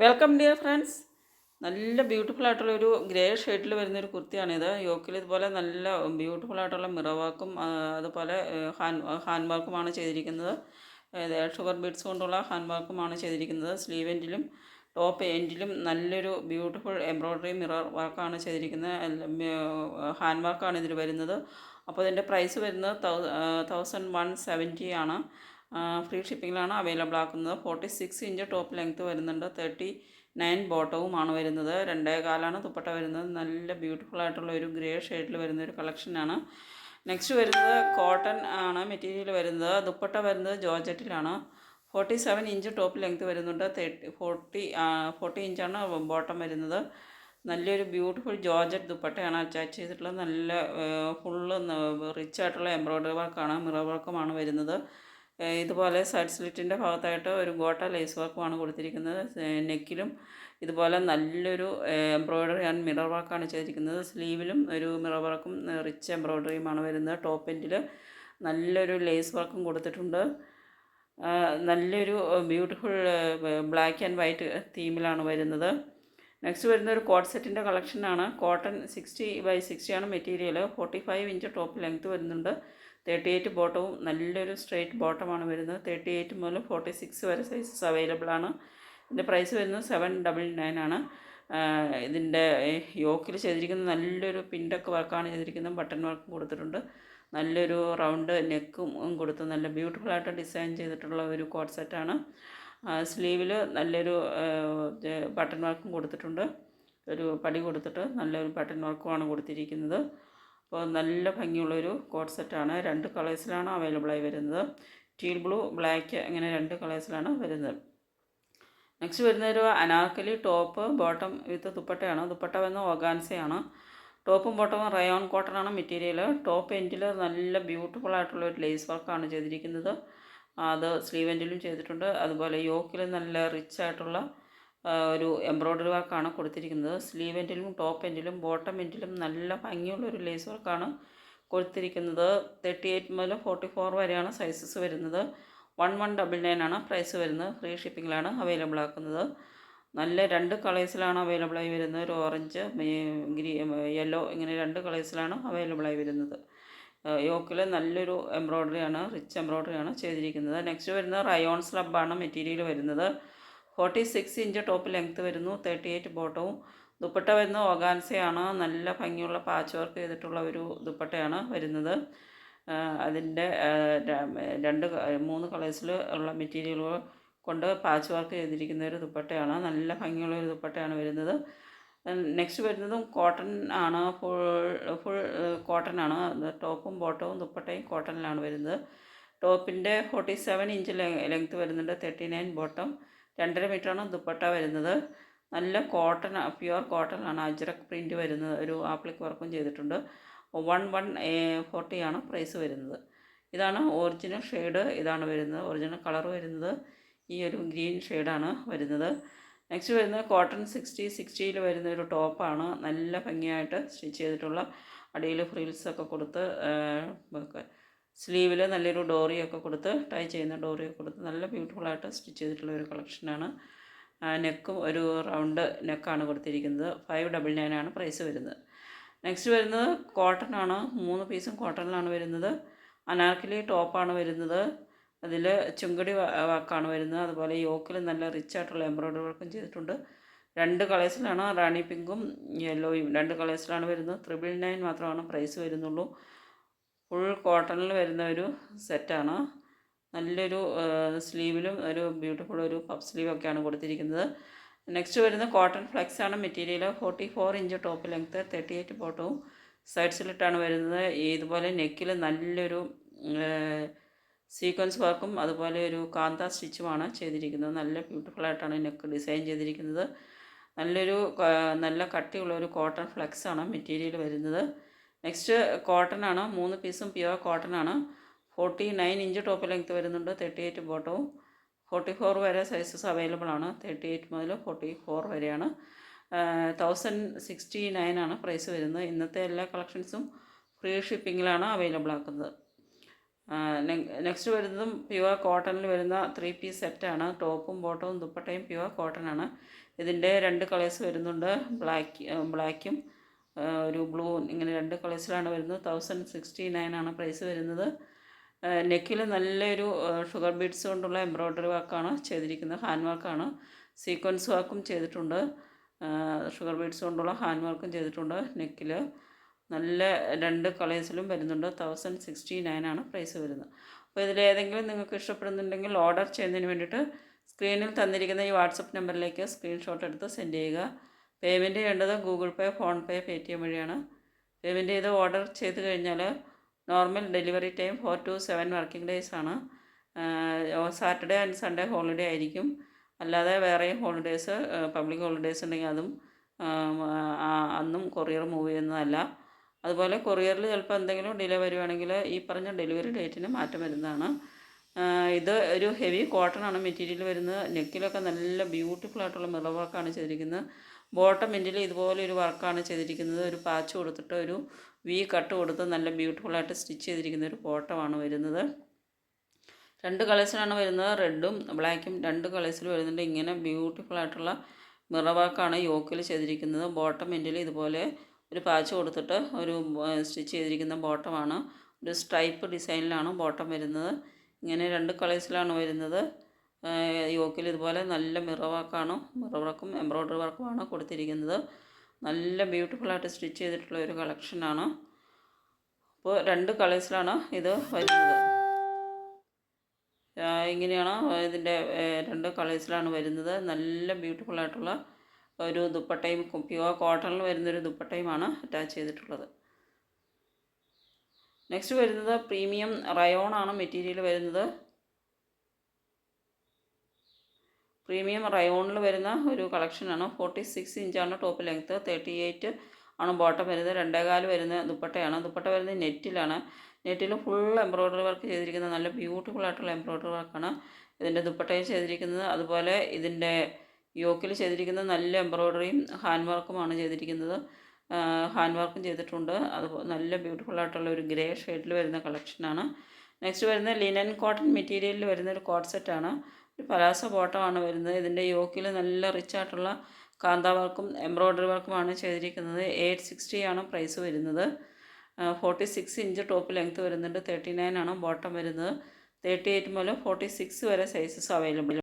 Welcome dear friends നല്ല beautiful ആയിട്ടുള്ള ഒരു ഗ്രേ ഷെയ്ഡിൽ വരുന്നൊരു കുർത്തിയാണിത് യോക്കിൽ ഇതുപോലെ നല്ല ബ്യൂട്ടിഫുൾ ആയിട്ടുള്ള മിറവാക്കും അതുപോലെ ഹാൻഡ് ഹാൻഡ് വർക്കുമാണ് ചെയ്തിരിക്കുന്നത്. ഷുഗർ ബീഡ്സ് കൊണ്ടുള്ള ഹാൻഡ് വർക്കുമാണ് ചെയ്തിരിക്കുന്നത്. സ്ലീവ് എൻഡിലും ടോപ്പ് എൻഡിലും നല്ലൊരു ബ്യൂട്ടിഫുൾ എംബ്രോയ്ഡറി മിറർ വർക്കാണ് ചെയ്തിരിക്കുന്നത്. ഹാൻഡ് വർക്കാണ് ഇതിൽ വരുന്നത്. അപ്പോൾ ഇതിന്റെ പ്രൈസ് വരുന്നത് തൗ തൗസൻഡ് വൺ സെവന്റി ആണ്. ഫ്രീ ഷിപ്പിങ്ങിലാണ് അവൈലബിൾ ആക്കുന്നത്. Forty six inch top length വരുന്നുണ്ട്. തേർട്ടി നയൻ ബോട്ടവുമാണ് വരുന്നത്. രണ്ടേ കാലാണ് ദുപ്പട്ട വരുന്നത്. നല്ല ബ്യൂട്ടിഫുൾ ആയിട്ടുള്ള ഒരു ഗ്രേ ഷെയ്ഡിൽ വരുന്ന ഒരു കളക്ഷനാണ് നെക്സ്റ്റ് വരുന്നത് കോട്ടൺ ആണ് മെറ്റീരിയൽ വരുന്നത്. ദുപ്പട്ട വരുന്നത് ജോർജറ്റിലാണ് forty seven inch top length വരുന്നുണ്ട്. തേർട്ടി ഫോർട്ടി ഫോർട്ടി ഇഞ്ചാണ് ബോട്ടം വരുന്നത്. നല്ലൊരു ബ്യൂട്ടിഫുൾ ജോർജറ്റ് ദുപ്പട്ടയാണ് അറ്റാച്ച് ചെയ്തിട്ടുള്ളത്. നല്ല ഫുള്ള് റിച്ച് ആയിട്ടുള്ള എംബ്രോയ്ഡറി വർക്കാണ് മിറർ വർക്കുമാണ് വരുന്നത്. ഇതുപോലെ സൈഡ് സ്ലിറ്റിന്റെ ഭാഗത്തായിട്ട് ഒരു ഗോട്ട ലേസ് വർക്കുമാണ് കൊടുത്തിരിക്കുന്നത്. നെക്കിലും ഇതുപോലെ നല്ലൊരു എംബ്രോയ്ഡറി ആൻഡ് മിറർ വർക്കാണ് ചെയ്തിരിക്കുന്നത്. സ്ലീവിലും ഒരു മിറർ വർക്കും റിച്ച് എംബ്രോയ്ഡറിയുമാണ് വരുന്നത്. ടോപ്പ് എൻഡിൽ നല്ലൊരു ലേസ് വർക്കും കൊടുത്തിട്ടുണ്ട്. നല്ലൊരു ബ്യൂട്ടിഫുൾ ബ്ലാക്ക് ആൻഡ് വൈറ്റ് തീമിലാണ് വരുന്നത്. നെക്സ്റ്റ് വരുന്ന ഒരു കോട്ട് സെറ്റിന്റെ കളക്ഷനാണ്. കോട്ടൺ സിക്സ്റ്റി ബൈ സിക്സ്റ്റി ആണ് material forty five inch top length വരുന്നുണ്ട്. തേർട്ടി എയ്റ്റ് ബോട്ടവും നല്ലൊരു സ്ട്രെയിറ്റ് ബോട്ടമാണ് വരുന്നത്. തേർട്ടി എയ്റ്റ് മുതൽ ഫോർട്ടി സിക്സ് വരെ സൈസസ് അവൈലബിൾ ആണ്. ഇതിന്റെ പ്രൈസ് വരുന്നത് സെവൻ ഡബിൾ നയൻ ആണ്. ഇതിന്റെ യോക്കിൽ ചെയ്തിരിക്കുന്ന നല്ലൊരു പിൻഡൊക്കെ വർക്കാണ് ചെയ്തിരിക്കുന്നത്. ബട്ടൺ വർക്കും കൊടുത്തിട്ടുണ്ട്. നല്ലൊരു റൗണ്ട് നെക്കും കൊടുത്ത് നല്ല ബ്യൂട്ടിഫുൾ ആയിട്ട് ഡിസൈൻ ചെയ്തിട്ടുള്ള ഒരു കോട്ട് സെറ്റാണ് സ്ലീവിൽ നല്ലൊരു ബട്ടൺ വർക്കും കൊടുത്തിട്ടുണ്ട്. ഒരു പടി കൊടുത്തിട്ട് നല്ലൊരു ബട്ടൺ വർക്കുമാണ് കൊടുത്തിരിക്കുന്നത്. അപ്പോൾ നല്ല ഭംഗിയുള്ളൊരു കോട്ട് സെറ്റാണ്. രണ്ട് കളേഴ്സിലാണ് അവൈലബിളായി വരുന്നത്. ടീൽ ബ്ലൂ ബ്ലാക്ക് അങ്ങനെ രണ്ട് കളേഴ്സിലാണ് വരുന്നത്. നെക്സ്റ്റ് വരുന്ന ഒരു അനാർക്കലി ടോപ്പ് ബോട്ടം വിത്ത് ദുപ്പട്ടയാണ്. ദുപ്പട്ട വന്ന ഓഗാൻസയാണ്. ടോപ്പും ബോട്ടവും റയോൺ കോട്ടൺ ആണ് മെറ്റീരിയൽ ടോപ്പ് എൻഡിൽ നല്ല ബ്യൂട്ടിഫുൾ ആയിട്ടുള്ള ഒരു ലേസ് വർക്കാണ് ചെയ്തിരിക്കുന്നത്. അത് സ്ലീവ് എൻഡിലും ചെയ്തിട്ടുണ്ട്. അതുപോലെ യോക്കിൽ നല്ല റിച്ച് ആയിട്ടുള്ള ഒരു എംബ്രോയ്ഡറി വർക്കാണ് കൊടുത്തിരിക്കുന്നത്. സ്ലീവ് എൻഡിലും ടോപ്പ് എൻഡിലും ബോട്ടം എൻഡിലും നല്ല ഭംഗിയുള്ള ഒരു ലേസ് വർക്കാണ് കൊടുത്തിരിക്കുന്നത്. തേർട്ടി എയ്റ്റ് മുതൽ ഫോർട്ടി ഫോർ വരെയാണ് സൈസസ് വരുന്നത്. വൺ വൺ ഡബിൾ നയൻ ആണ് പ്രൈസ് വരുന്നത്. ഫ്രീ ഷിപ്പിങ്ങിലാണ് അവൈലബിൾ ആക്കുന്നത്. നല്ല രണ്ട് കളേഴ്സിലാണ് അവൈലബിൾ ആയി വരുന്നത്. ഒരു ഓറഞ്ച് ഗ്രീ യെല്ലോ ഇങ്ങനെ രണ്ട് കളേഴ്സിലാണ് അവൈലബിൾ ആയി വരുന്നത്. യോക്കിൽ നല്ലൊരു എംബ്രോയ്ഡറി ആണ് റിച്ച് എംബ്രോയ്ഡറി ആണ് ചെയ്തിരിക്കുന്നത്. നെക്സ്റ്റ് വരുന്നത് റയോൺ സ്ലബാണ് മെറ്റീരിയൽ വരുന്നത്. Forty six inch top length വരുന്നു തേർട്ടി എയ്റ്റ് ബോട്ടവും. ദുപ്പട്ട വരുന്ന ഓഗാൻസയാണ് നല്ല ഭംഗിയുള്ള പാച്ച് വർക്ക് ചെയ്തിട്ടുള്ള ഒരു ദുപ്പട്ടയാണ് വരുന്നത്. അതിന്റെ രണ്ട് മൂന്ന് കളേഴ്സിൽ ഉള്ള മെറ്റീരിയലുകൾ കൊണ്ട് പാച്ച് വർക്ക് ചെയ്തിരിക്കുന്ന ഒരു ദുപ്പട്ടയാണ് നല്ല ഭംഗിയുള്ള ഒരു ദുപ്പട്ടയാണ് വരുന്നത്. നെക്സ്റ്റ് വരുന്നതും കോട്ടൺ ആണ് ഫുൾ ഫുൾ കോട്ടൺ ആണ്. ടോപ്പും ബോട്ടവും ദുപ്പട്ടയും കോട്ടണിലാണ് വരുന്നത്. ടോപ്പിന്റെ ഫോർട്ടി സെവൻ ഇഞ്ച് ലെങ്ത്ത് വരുന്നുണ്ട് തേർട്ടി നയൻ ബോട്ടം. രണ്ടര മീറ്ററാണ് ദുപ്പട്ട വരുന്നത്. നല്ല കോട്ടൺ പ്യുവർ കോട്ടൺ ആണ്. അജ്രക് പ്രിന്റ് വരുന്നത് ഒരു ആപ്ലിക് വർക്കും ചെയ്തിട്ടുണ്ട്. വൺ വൺ ഫോർട്ടിയാണ് പ്രൈസ് വരുന്നത്. ഇതാണ് ഒറിജിനൽ ഷെയ്ഡ് ഇതാണ് വരുന്നത്. ഒറിജിനൽ കളർ വരുന്നത് ഈ ഒരു ഗ്രീൻ ഷെയ്ഡാണ് വരുന്നത്. നെക്സ്റ്റ് വരുന്നത് കോട്ടൺ സിക്സ്റ്റി സിക്സ്റ്റിയിൽ വരുന്ന ഒരു ടോപ്പാണ്. നല്ല ഭംഗിയായിട്ട് സ്റ്റിച്ച് ചെയ്തിട്ടുള്ള അടിയിൽ ഫ്രിൽസൊക്കെ കൊടുത്ത് സ്ലീവിൽ നല്ലൊരു ഡോറിയൊക്കെ കൊടുത്ത് ടൈ ചെയ്യുന്ന ഡോറിയൊക്കെ കൊടുത്ത് നല്ല ബ്യൂട്ടിഫുള്ളായിട്ട് സ്റ്റിച്ച് ചെയ്തിട്ടുള്ള ഒരു കളക്ഷനാണ്. നെക്കും ഒരു റൗണ്ട് നെക്കാണ് കൊടുത്തിരിക്കുന്നത്. ഫൈവ് ഡബിൾ നയൻ ആണ് പ്രൈസ് വരുന്നത്. നെക്സ്റ്റ് വരുന്നത് കോട്ടൺ ആണ്. മൂന്ന് പീസും കോട്ടണിലാണ് വരുന്നത്. അനാർക്കിലി ടോപ്പാണ് വരുന്നത്. അതിൽ ചുങ്കടി വാക്കാണ് വരുന്നത്. അതുപോലെ യോക്കിൽ നല്ല റിച്ച് ആയിട്ടുള്ള എംബ്രോയ്ഡറി വർക്കും ചെയ്തിട്ടുണ്ട്. രണ്ട് കളേഴ്സിലാണ് റാണി പിങ്കും യെല്ലോയും. രണ്ട് കളേഴ്സിലാണ് വരുന്നത്. ത്രിബിൾ നയൻ മാത്രമാണ് പ്രൈസ് വരുന്നുള്ളൂ. ഫുൾ കോട്ടണിൽ വരുന്ന ഒരു സെറ്റാണ് നല്ലൊരു സ്ലീവിലും ഒരു ബ്യൂട്ടിഫുൾ ഒരു പഫ് സ്ലീവൊക്കെയാണ് കൊടുത്തിരിക്കുന്നത്. നെക്സ്റ്റ് വരുന്ന കോട്ടൺ ഫ്ലെക്സ് ആണ് material forty four inch top length thirty eight ബോട്ടവും സൈഡ്സിലിട്ടാണ് വരുന്നത്. ഇതുപോലെ നെക്കിൽ നല്ലൊരു സീക്വൻസ് വർക്കും അതുപോലെ ഒരു കാന്ത സ്റ്റിച്ചുമാണ് ചെയ്തിരിക്കുന്നത്. നല്ല ബ്യൂട്ടിഫുൾ ആയിട്ടാണ് നെക്ക് ഡിസൈൻ ചെയ്തിരിക്കുന്നത്. നല്ലൊരു നല്ല കട്ടിയുള്ള ഒരു കോട്ടൺ ഫ്ലെക്സ് ആണ് മെറ്റീരിയൽ വരുന്നത്. നെക്സ്റ്റ് കോട്ടൺ ആണ് മൂന്ന് പീസും പ്യുവർ കോട്ടൺ ആണ് forty nine inch top length വരുന്നുണ്ട്. തേർട്ടി എയ്റ്റ് ബോട്ടവും ഫോർട്ടി ഫോർ വരെ സൈസസ് അവൈലബിൾ ആണ്. തേർട്ടി എയ്റ്റ് മുതൽ ഫോർട്ടി ഫോർ വരെയാണ്. തൗസൻഡ് സിക്സ്റ്റി നയൻ ആണ് പ്രൈസ് വരുന്നത്. ഇന്നത്തെ എല്ലാ കളക്ഷൻസും ഫ്രീ ഷിപ്പിങ്ങിലാണ് അവൈലബിൾ ആക്കുന്നത്. നെക്സ്റ്റ് വരുന്നതും പ്യുവർ കോട്ടണിൽ വരുന്ന ത്രീ പീസ് സെറ്റാണ് ടോപ്പും ബോട്ടവും ദുപ്പട്ടയും പ്യുവർ കോട്ടൺ ആണ്. ഇതിന്റെ രണ്ട് കളേഴ്സ് വരുന്നുണ്ട്. ബ്ലാക്ക് ബ്ലാക്കും ഒരു ബ്ലൂ ഇങ്ങനെ രണ്ട് കളേഴ്സിലാണ് വരുന്നത്. തൗസൻഡ് സിക്സ്റ്റി നയൻ ആണ് പ്രൈസ് വരുന്നത്. നെക്കിൽ നല്ലൊരു ഷുഗർ ബീഡ്സ് കൊണ്ടുള്ള എംബ്രോയ്ഡറി വർക്കാണ് ചെയ്തിരിക്കുന്നത്. ഹാൻഡ് വർക്കാണ് സീക്വൻസ് വർക്കും ചെയ്തിട്ടുണ്ട്. ഷുഗർ ബീഡ്സ് കൊണ്ടുള്ള ഹാൻഡ് വർക്കും ചെയ്തിട്ടുണ്ട് നെക്കിൽ. നല്ല രണ്ട് കളേഴ്സിലും വരുന്നുണ്ട്. തൗസൻഡ് സിക്സ്റ്റി നയൻ ആണ് പ്രൈസ് വരുന്നത്. അപ്പോൾ ഇതിൽ ഏതെങ്കിലും നിങ്ങൾക്ക് ഇഷ്ടപ്പെടുന്നുണ്ടെങ്കിൽ ഓർഡർ ചെയ്യുന്നതിന് വേണ്ടിയിട്ട് സ്ക്രീനിൽ തന്നിരിക്കുന്ന ഈ വാട്സപ്പ് നമ്പറിലേക്ക് സ്ക്രീൻഷോട്ട് എടുത്ത് സെൻഡ് ചെയ്യുക. പേയ്മെന്റ് ചെയ്യേണ്ടത് ഗൂഗിൾ പേ PhonePe Paytm വഴിയാണ്. പേയ്മെന്റ് ചെയ്ത് ഓർഡർ ചെയ്ത് കഴിഞ്ഞാൽ normal delivery time four to seven working days ആണ്. സാറ്റർഡേ ആൻഡ് സൺഡേ ഹോളിഡേ ആയിരിക്കും. അല്ലാതെ വേറെയും ഹോളിഡേയ്സ് പബ്ലിക് ഹോളിഡേയ്സ് ഉണ്ടെങ്കിൽ അതും അന്നും കൊറിയർ മൂവ് ചെയ്യുന്നതല്ല. അതുപോലെ കൊറിയറിൽ ചിലപ്പോൾ എന്തെങ്കിലും ഡിലേ വരുവാണെങ്കിൽ ഈ പറഞ്ഞ ഡെലിവറി ഡേറ്റിന് മാറ്റം വരുന്നതാണ്. ഇത് ഒരു ഹെവി കോട്ടൺ ആണ് മെറ്റീരിയൽ വരുന്നത്. നെക്കിലൊക്കെ നല്ല ബ്യൂട്ടിഫുൾ ആയിട്ടുള്ള മിറവാക്കാണ് ചെയ്തിരിക്കുന്നത്. ബോട്ടം എൻഡിൽ ഇതുപോലെ ഒരു വർക്കാണ് ചെയ്തിരിക്കുന്നത്. ഒരു പാച്ച് കൊടുത്തിട്ട് ഒരു വി കട്ട് കൊടുത്ത് നല്ല ബ്യൂട്ടിഫുള്ളായിട്ട് സ്റ്റിച്ച് ചെയ്തിരിക്കുന്ന ഒരു ബോട്ടമാണ് വരുന്നത്. രണ്ട് കളേഴ്സിലാണ് വരുന്നത്. റെഡും ബ്ലാക്കും രണ്ട് കളേഴ്സിൽ വരുന്നുണ്ട്. ഇങ്ങനെ ബ്യൂട്ടിഫുൾ ആയിട്ടുള്ള മിറർ യോക്കിൽ ചെയ്തിരിക്കുന്നത്. ബോട്ടം എൻഡിൽ ഇതുപോലെ ഒരു പാച്ച് കൊടുത്തിട്ട് ഒരു സ്റ്റിച്ച് ചെയ്തിരിക്കുന്ന ബോട്ടമാണ്. ഒരു സ്ട്രൈപ്പ് ഡിസൈനിലാണ് ബോട്ടം വരുന്നത്. ഇങ്ങനെ രണ്ട് കളേഴ്സിലാണ് വരുന്നത്. യോക്കിൽ ഇതുപോലെ നല്ല മിറർ വർക്കാണ് മിറർ വർക്കും എംബ്രോയ്ഡറി വർക്കുമാണ് കൊടുത്തിരിക്കുന്നത്. നല്ല ബ്യൂട്ടിഫുള്ളായിട്ട് സ്റ്റിച്ച് ചെയ്തിട്ടുള്ള ഒരു കളക്ഷനാണ് അപ്പോൾ രണ്ട് കളേഴ്സിലാണ് ഇത് വരുന്നത്. ഇങ്ങനെയാണ് ഇതിന്റെ രണ്ട് കളേഴ്സിലാണ് വരുന്നത്. നല്ല ബ്യൂട്ടിഫുള്ളായിട്ടുള്ള ഒരു ദുപ്പട്ടയും പ്യുവർ കോട്ടണിൽ വരുന്നൊരു ദുപ്പട്ടയുമാണ് അറ്റാച്ച് ചെയ്തിട്ടുള്ളത്. നെക്സ്റ്റ് വരുന്നത് പ്രീമിയം റയോൺ ആണ് മെറ്റീരിയൽ വരുന്നത്. പ്രീമിയം റയോണിൽ വരുന്ന ഒരു കളക്ഷനാണ്. ഫോർട്ടി സിക്സ് ഇഞ്ചാണ് ടോപ്പ് ലെങ്ത്ത് തേർട്ടി എയ്റ്റ് ആണ് ബോട്ടം വരുന്നത്. രണ്ടേകാൽ വരുന്ന ദുപ്പട്ടയാണ്. ദുപ്പട്ട വരുന്നത് നെറ്റിലാണ്. നെറ്റിൽ ഫുൾ എംബ്രോയ്ഡറി വർക്ക് ചെയ്തിരിക്കുന്ന നല്ല ബ്യൂട്ടിഫുൾ ആയിട്ടുള്ള എംബ്രോയ്ഡറി വർക്കാണ് ഇതിന്റെ ദുപ്പട്ടയിൽ ചെയ്തിരിക്കുന്നത്. അതുപോലെ ഇതിന്റെ യോക്കിൽ ചെയ്തിരിക്കുന്നത് നല്ല എംബ്രോയ്ഡറിയും ഹാൻഡ് വർക്കുമാണ് ചെയ്തിരിക്കുന്നത്. ഹാൻഡ് വർക്കും ചെയ്തിട്ടുണ്ട്. അത് നല്ല ബ്യൂട്ടിഫുൾ ആയിട്ടുള്ള ഒരു ഗ്രേ ഷെയ്ഡിൽ വരുന്ന കളക്ഷനാണ് നെക്സ്റ്റ് വരുന്ന ലിനൻ കോട്ടൺ മെറ്റീരിയലിൽ വരുന്ന ഒരു കോട്ട് സെറ്റാണ് ഒരു പലാസ ബോട്ടമാണ് വരുന്നത്. ഇതിന്റെ യോക്കിൽ നല്ല റിച്ച് ആയിട്ടുള്ള കാന്ത വർക്കും എംബ്രോയ്ഡറി വർക്കുമാണ് ചെയ്തിരിക്കുന്നത്. എയ്റ്റ് സിക്സ്റ്റി ആണ് പ്രൈസ് വരുന്നത്. Forty six inch top length വരുന്നുണ്ട്. തേർട്ടി നയൻ ആണ് ബോട്ടം വരുന്നത്. തേർട്ടി എയ്റ്റ് മുതൽ ഫോർട്ടി സിക്സ് വരെ സൈസസ് അവൈലബിൾ